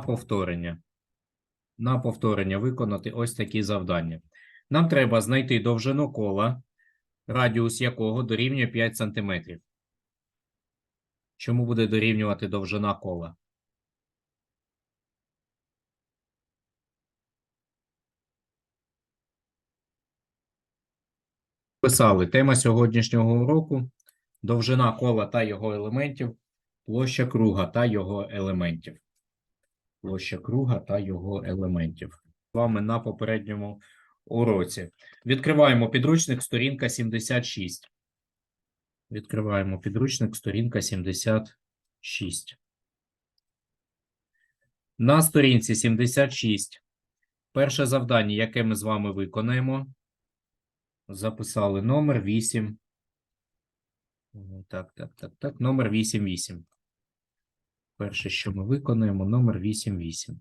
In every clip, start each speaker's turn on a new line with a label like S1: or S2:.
S1: повторення. На повторення виконати ось такі завдання. Нам треба знайти довжину кола, радіус якого дорівнює 5 см. Чому буде дорівнювати довжина кола? Писали тема сьогоднішнього уроку довжина кола та його елементів, площа круга та його елементів. Площа круга та його елементів. З вами на попередньому уроці. Відкриваємо підручник, сторінка 76. Відкриваємо підручник, сторінка 76. На сторінці 76. Перше завдання, яке ми з вами виконаємо. Записали номер 8. Так, так, так, так. Номер 88. Перше, що ми виконаємо, номер 88.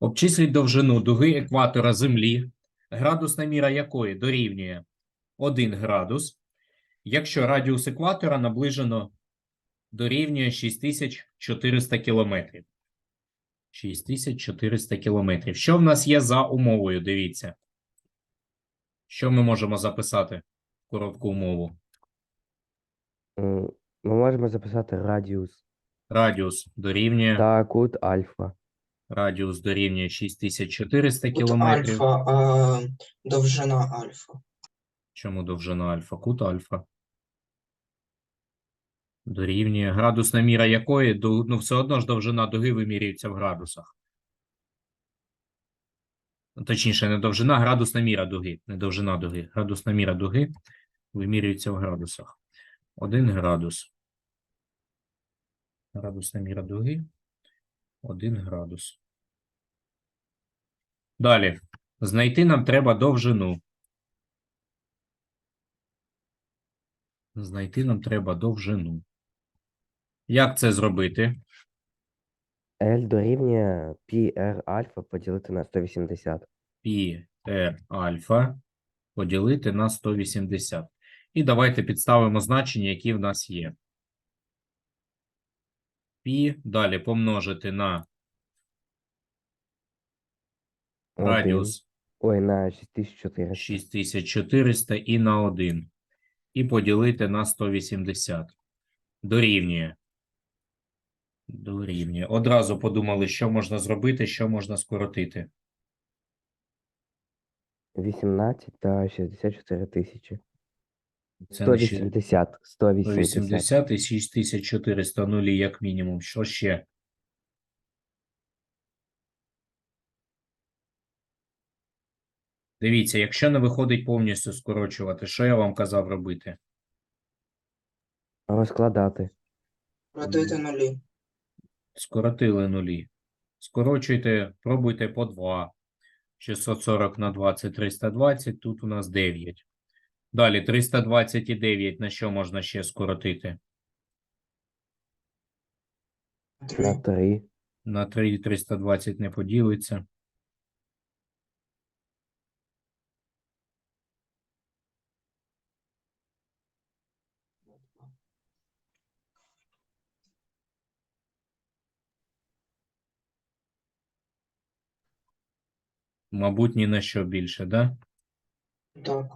S1: Обчисліть довжину дуги екватора Землі, градусна міра якої дорівнює 1 градус, якщо радіус екватора наближено дорівнює 6400 кілометрів. 6400 кілометрів. Що в нас є за умовою? Дивіться. Що ми можемо записати? Коротку умову.
S2: Ми можемо записати радіус
S1: Радіус дорівнює,
S2: та кут альфа.
S1: радіус дорівнює 6400
S3: Кут
S1: кілометрів.
S3: альфа, а довжина альфа.
S1: Чому довжина альфа? Кут альфа. Дорівнює. Градусна міра якої? Ну, все одно ж довжина дуги вимірюється в градусах. Точніше, не довжина, градусна міра дуги. Не довжина дуги. Градусна міра дуги вимірюється в градусах. Один градус. Градусна міра дуги. Один градус. Далі. Знайти нам треба довжину. Знайти нам треба довжину. Як це зробити?
S2: L дорівнює πr альфа поділити на 180.
S1: Пі r альфа поділити на 180. І давайте підставимо значення, які в нас є. Пі далі помножити на
S2: Один.
S1: радіус
S2: Ой, на 6400.
S1: 6400 і на 1. І поділити на 180. Дорівнює. Дорівнює. Одразу подумали, що можна зробити, що можна скоротити.
S2: 18 та 64 тисячі.
S1: Це не ще
S2: 180. 180.
S1: 180 і 6400 нулі, як мінімум. Що ще? Дивіться, якщо не виходить повністю скорочувати, що я вам казав робити?
S2: Розкладати.
S3: Родити нулі.
S1: Скоротили нулі. Скорочуйте, пробуйте по 2. 640 на 20 320, тут у нас 9. Далі 320 і 9 на що можна ще скоротити?
S2: На 3.
S1: На 3 320 не поділиться. Мабуть, ні на що більше, да?
S3: Так.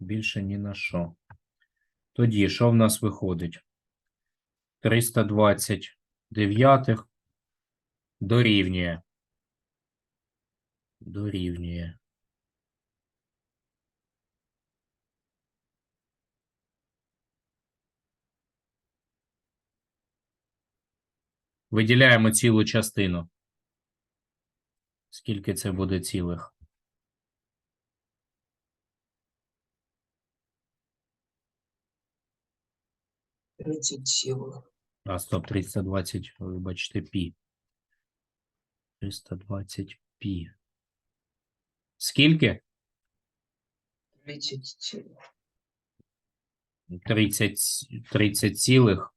S1: Більше ні на що. Тоді, що в нас виходить? 320 дев'ятих дорівнює. Дорівнює. Виділяємо цілу частину. Скільки це буде цілих?
S3: Тридцять цілих.
S1: А, стоп, 320, вибачте, пі. 320 пі. Скільки?
S3: Тридцять цілих.
S1: 30, 30 цілих.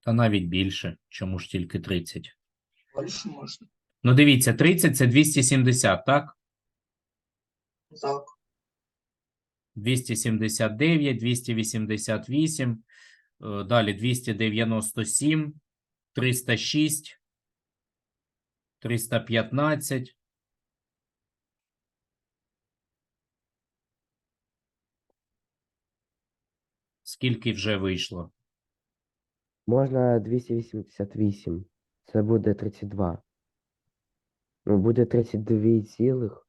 S1: Та навіть більше. Чому ж тільки 30?
S3: Більше можна.
S1: Ну, дивіться, 30 це 270, так?
S3: Так.
S1: 279, 288, е, далі 297, 306, 315. Скільки вже вийшло?
S2: Можна 288. Це буде 32. Ну, буде 32 цілих.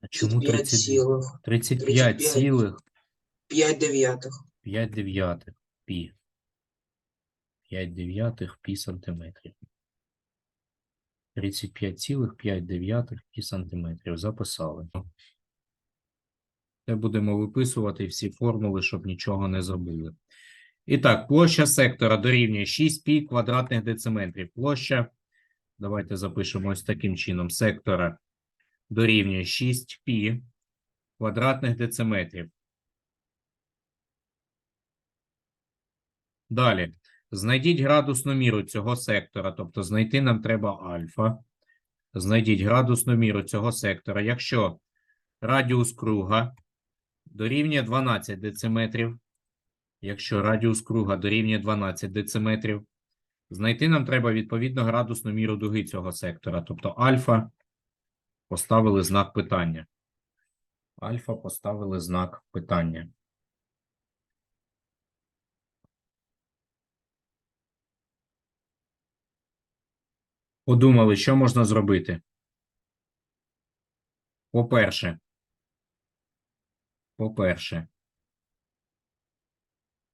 S1: А чому
S3: 35
S1: 30?
S3: цілих.
S1: 35
S3: 35.
S1: цілих
S3: 5 дев'ятих.
S1: 5 дев'ятих пі. 5 дев'ятих пі сантиметрів. 35,5 дев'ятих пі сантиметрів. Записали. Це будемо виписувати всі формули, щоб нічого не забули. І так, площа сектора дорівнює 6 пі квадратних дециметрів. Площа, давайте запишемо ось таким чином, сектора дорівнює 6 пі квадратних дециметрів. Далі. Знайдіть градусну міру цього сектора, тобто знайти нам треба альфа. Знайдіть градусну міру цього сектора. Якщо радіус круга дорівнює 12 дециметрів, якщо радіус круга дорівнює 12 дециметрів, знайти нам треба відповідно градусну міру дуги цього сектора, тобто альфа поставили знак питання. Альфа поставили знак питання. Подумали, що можна зробити? По-перше, по-перше,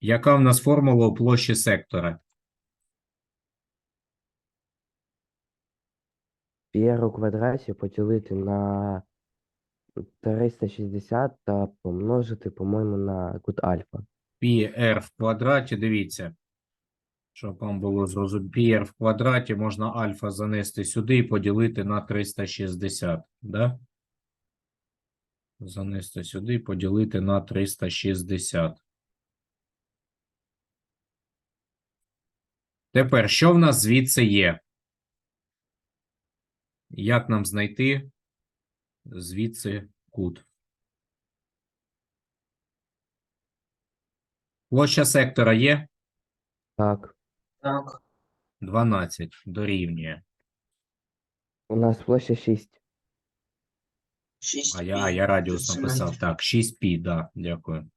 S1: яка в нас формула у площі сектора?
S2: П'єр у квадраті поділити на 360 та помножити, по-моєму, на кут альфа.
S1: πr в квадраті, дивіться, щоб вам було зрозуміло, πr в квадраті можна альфа занести сюди і поділити на 360, да? Занести сюди і поділити на 360. Тепер, що в нас звідси є? Як нам знайти звідси кут? Площа сектора є?
S2: Так,
S3: Так.
S1: 12 дорівнює.
S2: у нас площа 6.
S3: 6
S1: А я, а я радіус написав. Так, 6π, да, дякую.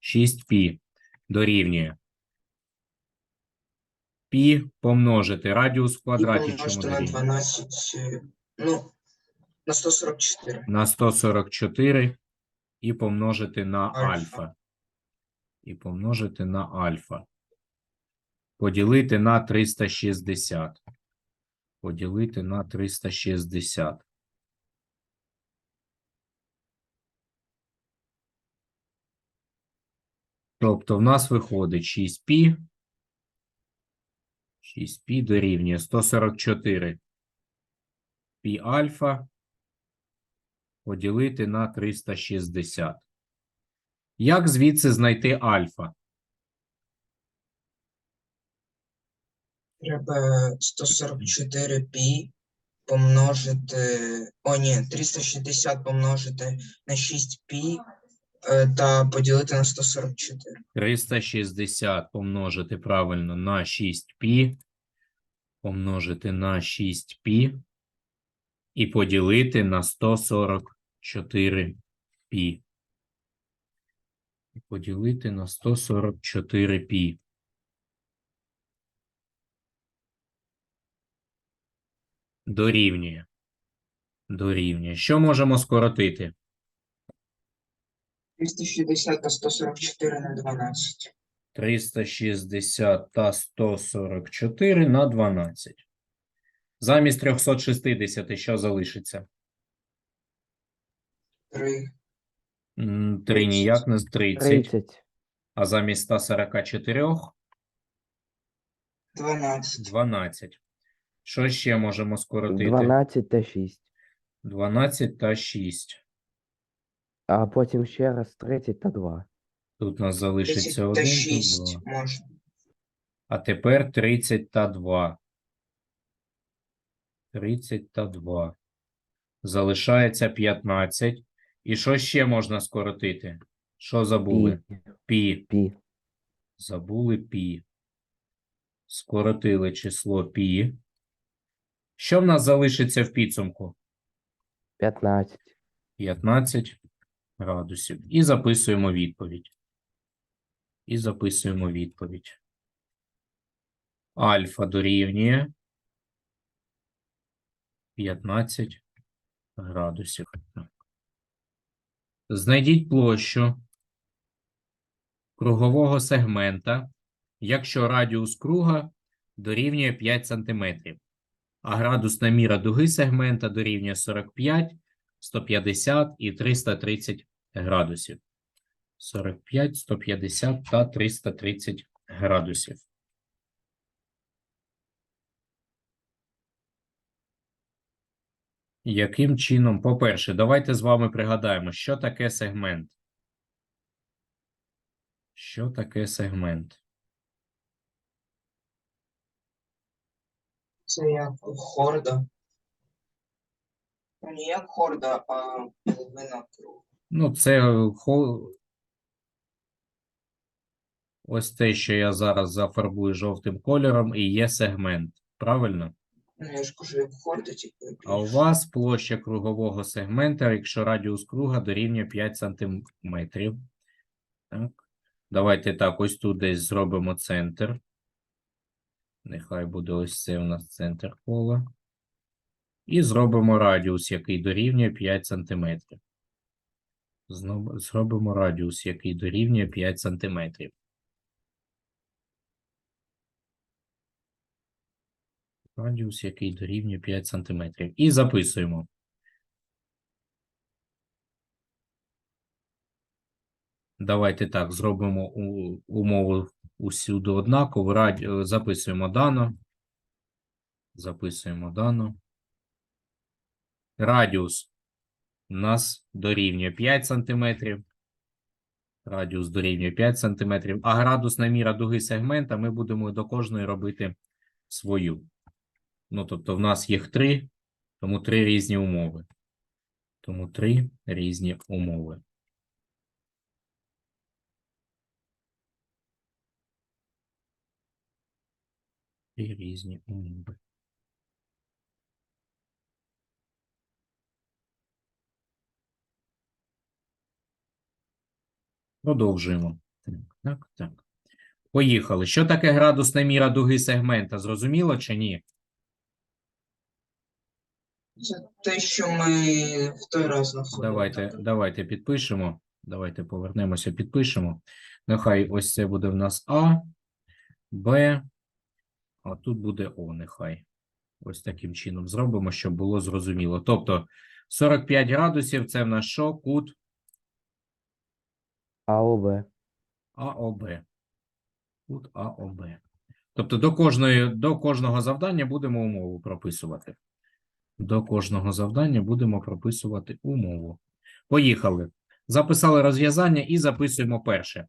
S1: 6π дорівнює. Пі помножити радіус в квадраті. Чому
S3: помножити на
S1: дорівнює?
S3: 12, е, ну, на 144.
S1: На 144 і помножити на
S3: Альфа.
S1: альфа. І помножити на альфа. Поділити на 360. Поділити на 360. Тобто в нас виходить 6π. 6π дорівнює 144 π альфа поділити на 360. Як звідси знайти альфа?
S3: Треба 144 пі помножити. О, ні, 360 помножити на 6 пі та поділити на 144.
S1: 360 помножити правильно на 6π, помножити на 6π і поділити на 144π. І поділити на 144π. Дорівнює. Дорівнює. Що можемо скоротити?
S3: 260 та 144 на 12.
S1: 360 та 144 на 12. Замість 360 що залишиться?
S3: 3.
S1: 3 ніяк не з 30.
S2: 30.
S1: А замість 144
S3: 12.
S1: 12. Що ще можемо скоротити?
S2: 12 та 6.
S1: 12 та 6.
S2: А потім ще раз 30 та 2.
S1: Тут у нас залишиться
S3: 30
S1: 1,
S3: та
S1: тут
S3: 6
S1: 2.
S3: можна.
S1: А тепер 30 та 2. 30 та 2. Залишається 15. І що ще можна скоротити? Що забули?
S2: Пі.
S1: Пі.
S2: Пі.
S1: Забули пі. Скоротили число пі. Що в нас залишиться в підсумку?
S2: 15.
S1: 15 градусів. І записуємо відповідь. І записуємо відповідь. Альфа дорівнює 15 градусів. Знайдіть площу кругового сегмента, якщо радіус круга дорівнює 5 см, а градусна міра дуги сегмента дорівнює 45, 150 і 330 градусів. 45, 150 та 330 градусів. Яким чином? По-перше, давайте з вами пригадаємо, що таке сегмент. Що таке сегмент?
S3: Це як хорда. Не як хорда, а половина кругу.
S1: Ну, це хо... ось те, що я зараз зафарбую жовтим кольором, і є сегмент. Правильно?
S3: Ну, я ж кажу, як хорда, типу, як
S1: А у
S3: більше.
S1: вас площа кругового сегмента, якщо радіус круга дорівнює 5 сантиметрів. Так. Давайте так, ось тут десь зробимо центр. Нехай буде ось це у нас центр кола. І зробимо радіус, який дорівнює 5 сантиметрів. Знову зробимо радіус, який дорівнює 5 сантиметрів. Радіус, який дорівнює 5 сантиметрів. І записуємо. Давайте так, зробимо умову усюди однаково. Записуємо дано. Записуємо дано. Радіус у нас дорівнює 5 сантиметрів. Радіус дорівнює 5 сантиметрів. А градусна міра дуги сегмента ми будемо до кожної робити свою. Ну, тобто, в нас їх три, тому три різні умови. Тому три різні умови. Три різні умови. Продовжуємо. Так, так, так. Поїхали. Що таке градусна міра дуги сегмента? Зрозуміло чи ні?
S3: Це те, що ми в той раз знаходили.
S1: Давайте, давайте підпишемо. Давайте повернемося, підпишемо. Нехай ось це буде в нас А, Б, а тут буде О, нехай. Ось таким чином зробимо, щоб було зрозуміло. Тобто 45 градусів це в нас що? Кут
S2: АОБ.
S1: АОБ. Кут АОБ. Тобто до кожної, до кожного завдання будемо умову прописувати. До кожного завдання будемо прописувати умову. Поїхали. Записали розв'язання і записуємо перше.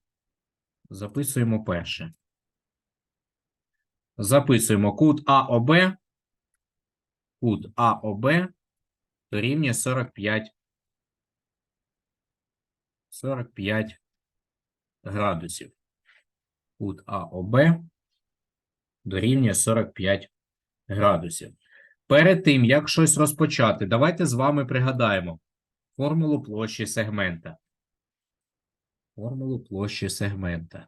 S1: Записуємо перше. Записуємо кут АОБ. Кут АОБ дорівнює 45. 45 градусів. Кут АОБ дорівнює 45 градусів. Перед тим, як щось розпочати, давайте з вами пригадаємо формулу площі сегмента. Формулу площі сегмента.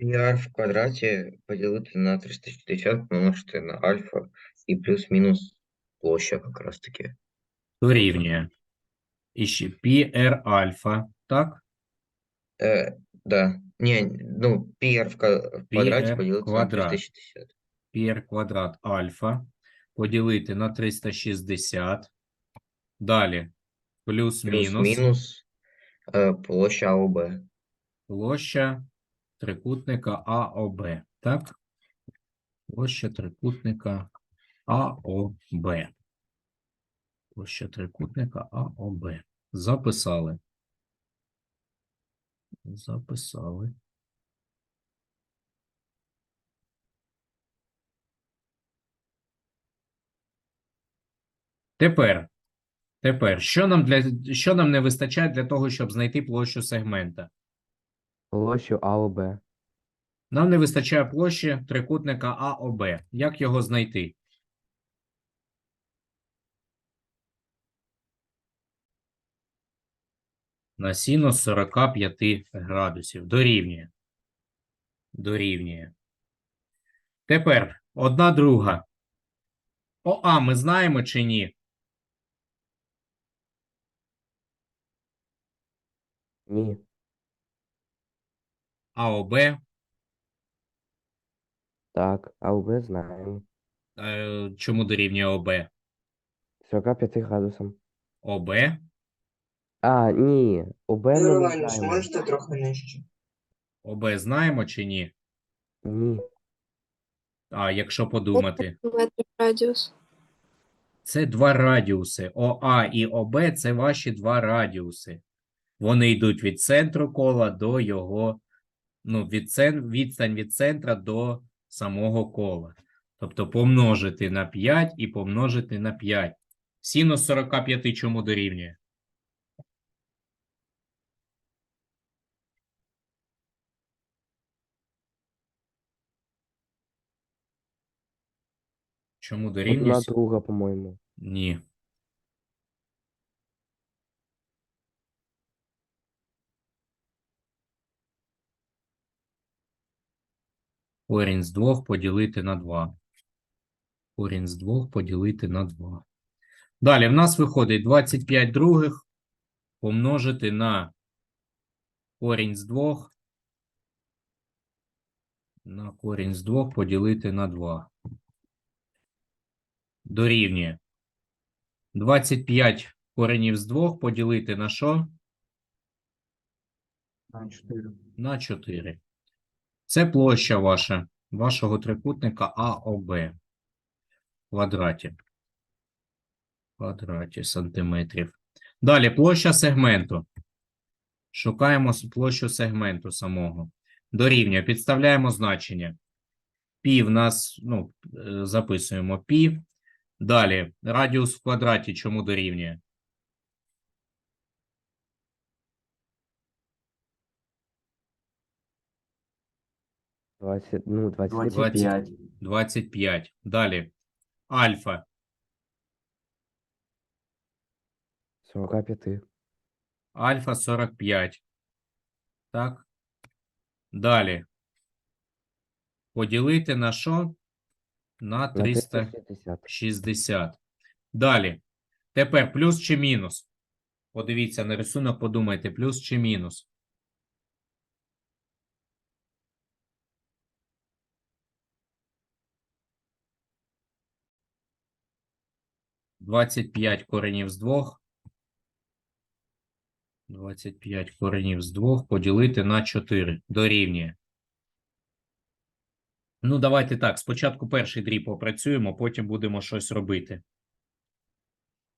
S4: r в квадраті поділити на 360 помножити на альфа і плюс-мінус площа якраз таки.
S1: Дорівнює. І ще πr альфа, так?
S4: Э, да. Не, ну, PR в квадраті поділити
S1: квадрат.
S4: на 360.
S1: PR квадрат альфа поділити на 360. Далі. Плюс-мінус.
S4: Плюс-мінус е, э, площа АОБ.
S1: Площа трикутника АОБ. Так? Площа трикутника АОБ. Площа трикутника АОБ. Записали. Записали. Тепер, тепер, що нам для що нам не вистачає для того, щоб знайти площу сегмента?
S2: Площу АОБ.
S1: Нам не вистачає площі трикутника АОБ. Як його знайти? На синус 45 градусів. Дорівнює. Дорівнює. Тепер одна друга. ОА ми знаємо чи ні?
S2: Ні.
S1: АОБ.
S2: Так, АОБ знаємо.
S1: Е, чому дорівнює ОБ?
S2: 45 градусам.
S1: ОБ.
S2: А, ні. ОБ ми
S3: Ігор
S2: не
S3: Іванович,
S2: знаємо.
S3: можете трохи нижче?
S1: ОБ знаємо чи ні?
S2: Ні.
S1: А якщо подумати.
S5: метрів радіус.
S1: Це два радіуси. ОА і ОБ це ваші два радіуси. Вони йдуть від центру кола до його, ну, від цен, відстань від центра до самого кола. Тобто помножити на 5 і помножити на 5. Синус 45 чому дорівнює? Чому?
S2: Одна друга, по-моєму.
S1: Ні. Корінь з двох поділити на 2. Корінь з двох поділити на 2. Далі в нас виходить 25 других помножити на корінь з двох. На корінь з двох поділити на 2. Дорівнює. 25 коренів з двох поділити на що?
S3: На 4.
S1: На 4. Це площа ваша, вашого трикутника АОБ в квадраті. Квадраті сантиметрів. Далі площа сегменту. Шукаємо площу сегменту самого. Дорівнює. Підставляємо значення. Пі в нас, ну, е, записуємо пі. Далі радіус в квадраті чому дорівнює?
S2: 20, ну, 25.
S1: 25. 25. Далі. Альфа.
S2: 45.
S1: Альфа 45. Так. Далі. Поділити на що? На
S2: На
S1: 360.
S2: 360.
S1: Далі. Тепер плюс чи мінус? Подивіться на рисунок, подумайте, плюс чи мінус. Двадцять п'ять коренів з двох. 25 коренів з двох поділити на 4 дорівнює. Ну, давайте так. Спочатку перший дріб опрацюємо, потім будемо щось робити.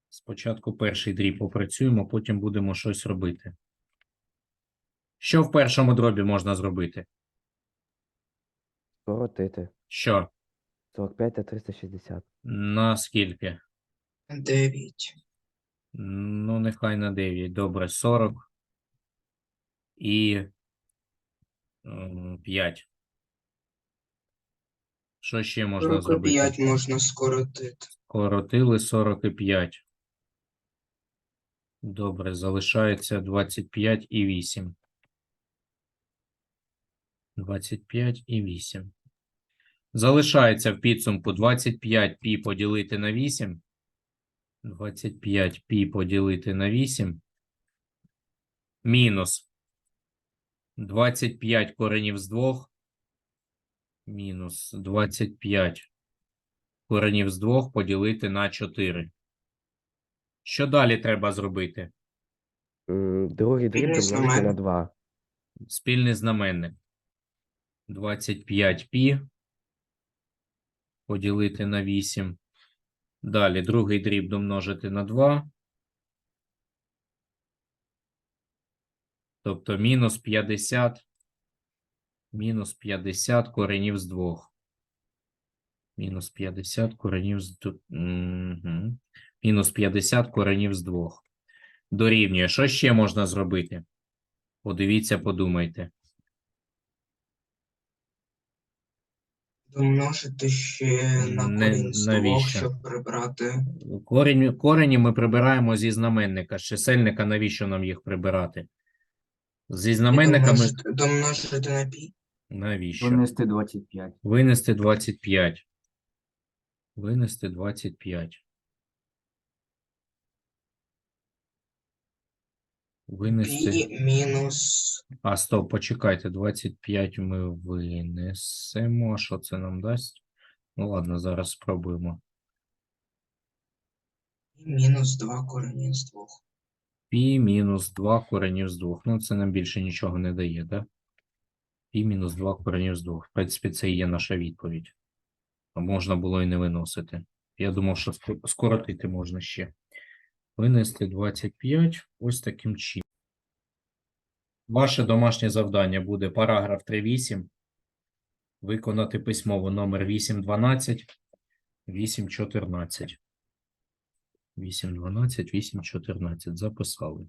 S1: Спочатку перший дріб опрацюємо, потім будемо щось робити. Що в першому дробі можна зробити?
S2: Скоротити.
S1: Що?
S2: 45 та 360.
S1: На скільки?
S3: 9.
S1: Ну, нехай на 9. Добре, 40 і 5. Що ще можна зробити?
S3: 45 можна скоротити.
S1: Коротили 45. Добре, залишається 25 і 8. 25 і 8. Залишається в підсумку 25 пі поділити на 8. 25 пі поділити на 8. Мінус 25 коренів з 2. Мінус 25 коренів з 2 поділити на 4. Що далі треба зробити?
S2: Другий дріб домножити на 2.
S1: Спільний знаменник. 25 пі поділити на 8. Далі другий дріб домножити на 2. Тобто мінус 50. Мінус 50 коренів з 2. Мінус 50 коренів з ду- Мінус 50 коренів з двох. Дорівнює. Що ще можна зробити? Подивіться, подумайте.
S3: Домножити ще на
S1: Не-
S3: корінь з двох, щоб прибрати.
S1: Корінь, корені ми прибираємо зі знаменника. З чисельника навіщо нам їх прибирати? Зі
S3: І
S1: знаменника ми...
S3: домножити, домножити на пі.
S1: Навіщо?
S5: Винести 25.
S1: Винести 25. Винести 25. Винести.
S3: Пі мінус
S1: А, стоп, почекайте. 25 ми винесемо. А Що це нам дасть? Ну ладно, зараз спробуємо.
S3: мінус 2 корені з двох.
S1: Пі мінус 2 коренів з 2. Ну, це нам більше нічого не дає, так? Пі мінус 2 коренів з 2. В принципі, це і є наша відповідь. Можна було і не виносити. Я думав, що скоротити можна ще. Винести 25 ось таким чином. Ваше домашнє завдання буде параграф 3.8. Виконати письмово номер 8.12, 8.14. 8.12, 8.14. Записали.